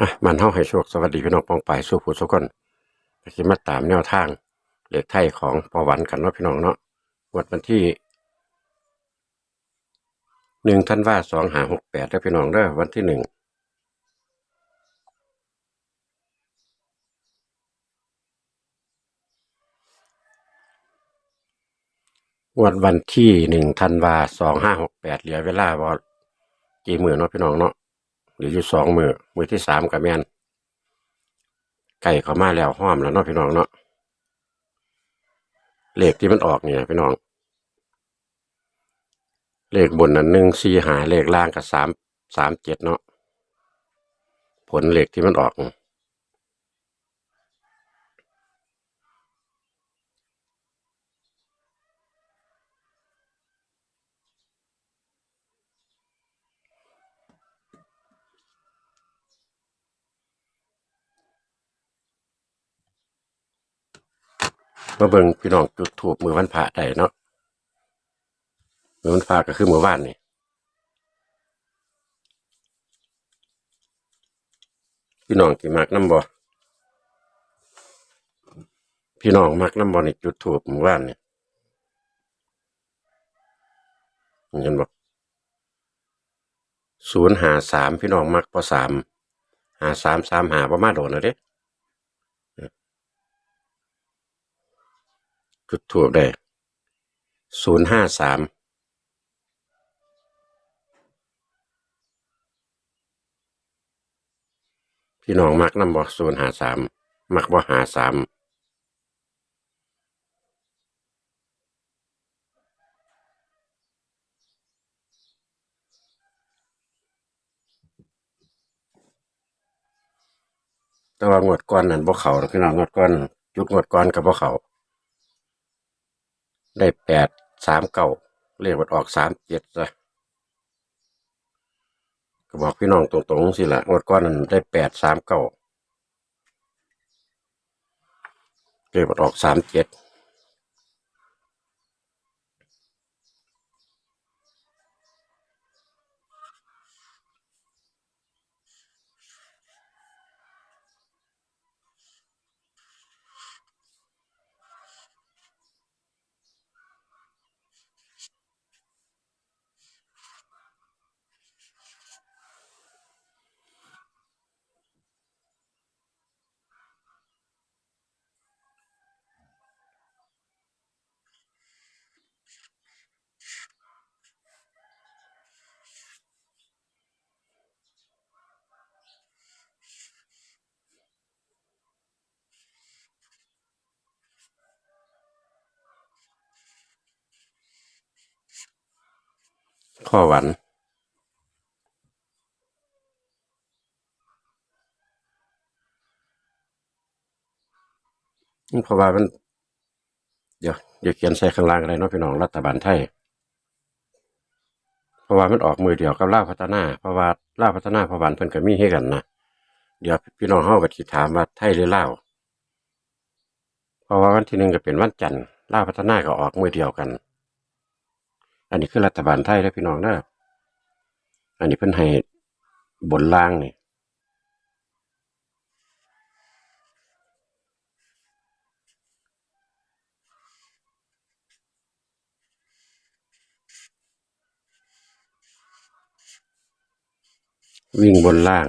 อะมันเฮาให้โชคสวัสดีพี่น้องปองไปสู้ผู้สุกคนก็สิมาตามแนวทางเลขไทยของพอหวันกันเนาะพี่น้องเนาะงวดวันที่หนึ่งธันว่าสองหาหกแปดแล้วพี่น้องเด้อวันที่หนึ่งงวดวันที่หนึ่งธันวาสองห้าหกแปดเหลือเวลาบ่กี่มือเนาะพี่น้องเนาะ หรืออยู่สองมือมือที่สามกับแมนไก่เขามาแล้วห้อมแล้วเนาะพี่น้องเนาะเลขที่มันออกเนี่ยพี่น้อง เลขบนนั้นหนึ่งสี่หาเลขล่างกับสามสามเจ็ดเนาะผลเลขที่มันออก มาเบิ่งพี่น้องจุดถูกมือวันพระได้เนาะมือวันพระก็คือมือว่านนี่พี่น้องที่มักน้ำบ่พี่น้องมักน้ำบ่นี่จุดถูกมือว่านนี่เห็นบ่ศูนย์หาสามพี่น้องมักพอสามหาสามสามหาประมาโดนแล้วเด้ จุดถูกได้ศูนย์ห้าสามพี่น้องมักน้ำบ่ศูนย์หาสามมักบ่หาสามแต่ว่างวดก้อนนั้นบ่เขาพี่น้องงวดก้อนจุดงวดก้อนกับบ่เขา ได้แปดสามเก้าเลขมันออกสามเจ็ดนะก็บอกพี่น้องตรงๆสิละงวดก้อนนั้นได้แปดสามเก้าเลขมันออกสามเจ็ด ข้อหวันเพราะว่ามัน เดี๋ยวเดี๋ยวเขียนใส่ข้างล่างอะไรเนาะพี่น้องรัฐบาลไทย เพราะว่ามันออกมือเดียวกับล่าพัฒนา เพราะว่าล่าพัฒนาพระวันเพิ่นก็มีให้กันนะเดี๋ยวพี่น้องเฮาก็สิถามว่าไทยหรือล่าวเพราะว่าวันที่หนึ่งก็เป็นวันจันทร์ล่าพัฒนาก็ออกมือเดียวกัน อันนี้คือรัฐบาลไทยนะพี่น้องเด้ออันนี้เพิ่นให้บนล่างนี่วิ่งบนล่าง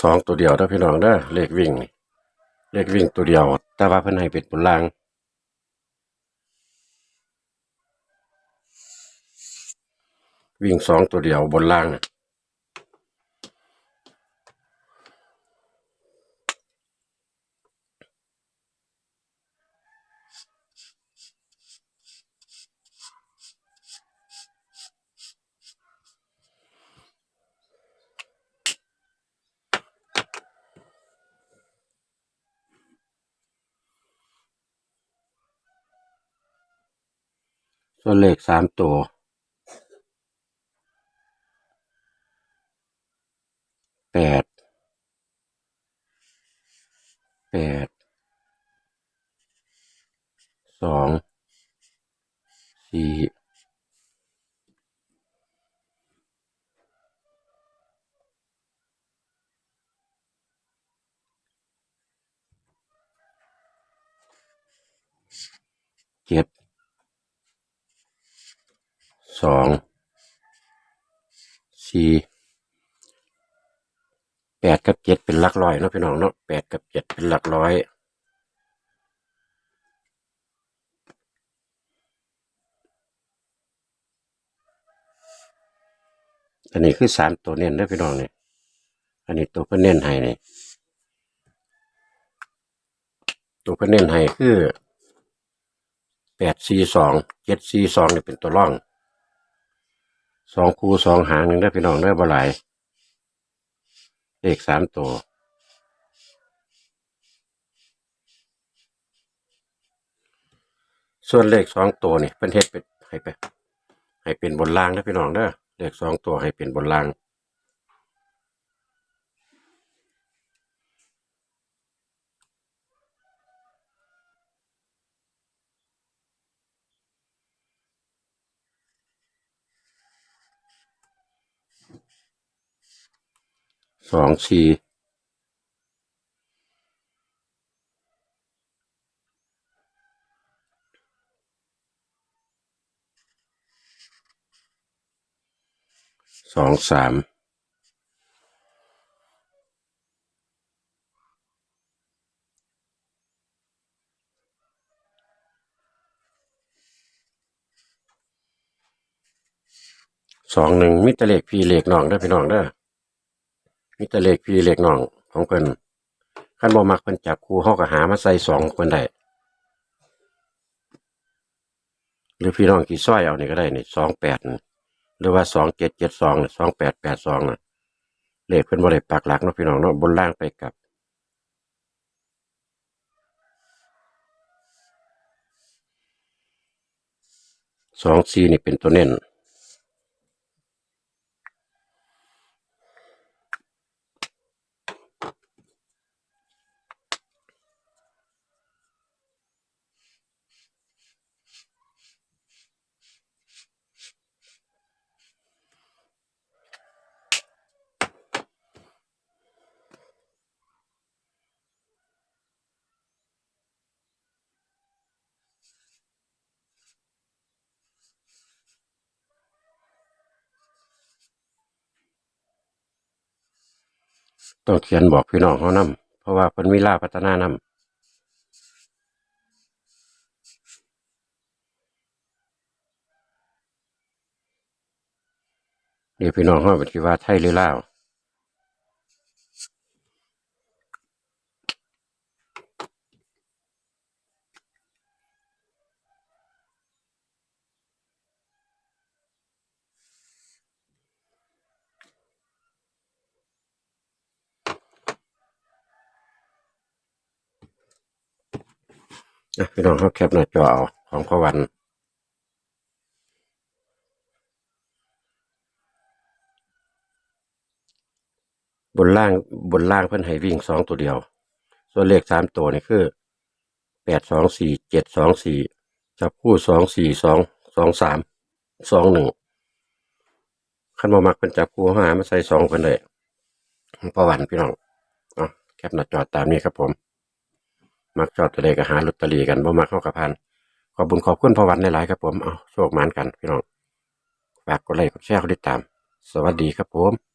สองตัวเดียวเด้พี่น้องเด้อเลขวิ่ง เลขวิ่งตัวเดียว แต่ว่าเพิ่นให้เป็นบนล่างวิ่งสองตัวเดียวบนล่างน่ะ ส่วนเลขสามตัวแปดแปดสองสี่เจ็ด สองสี่แปดกับเจ็ดเป็นหลักร้อยเนาะพี่น้องเนาะแปดกับเจ็ดเป็นหลักร้อยอันนี้คือสามตัวเน้นได้อพี่น้องเนี่ยอันนี้ตัวเพิ่นเน้นให้นี่ยตัวเพิ่นเน้นให้คือแปดสี่สองเจ็ดสี่สองนี่เป็นตัวร่อง สองคูสองหางหนึ่งได้พี่น้องได้บ่หลายเลขสามตัวส่วนเลขสองตัวนี่เป็นเทศเป็นให้ไปให้เป็นบนล่างนะพี่น้องเด้อเลขสองตัวให้เป็นบนล่าง สองสี่สองสามสองหนึ่งมิตรเลขพี่เลขน้องเด้พี่น้องเด้ มิตรเลขพี่เลขน้องของเพิ่นขั้นบ่มักเพิ่นจับคู่เฮาก็หามาใส่สองเพิ่นได้หรือพี่น้องกี่ซ้อยเอานี่ก็ได้นี่สองแปดหรือว่าสองเจ็ดเจ็ดสองสองแปดแปดสองน่ะเลขเพิ่นบ่ได้ปักหลักเนาะพี่น้องเนาะบนล่างไปกับสองสี่นี่เป็นตัวเน้น ต้องเขียนบอกพี่น้องเขานำเพราะว่าเพิ่นมีลาพัฒนานำเดี๋ยวพี่น้องเขาเป็นที่ว่าไทยหรือลาว นะพี่น้องเขาแคปหน้าจอเอาของพระวันบนล่างบนล่างเพิ่นให้วิ่งสองตัวเดียว ส่วนเลขสามตัวนี่คือแปดสองสี่เจ็ดสองสี่จับคู่สองสี่สองสองสามสองหนึ่งขั้นมามักเป็นจับคู่หามาใส่สองคนเลยพระวันพี่น้องเนาแคปหน้าจอตามนี้ครับผม มักจอดตัวใดก็หาลอตเตอรี่กันบ่มักเข้ากับพันขอบบุญขอบคุณพระวันหลายๆครับผมเอาโชคหมานกันพี่น้องฝากกดไลค์กดแชร์กดติดตาม สวัสดีครับผม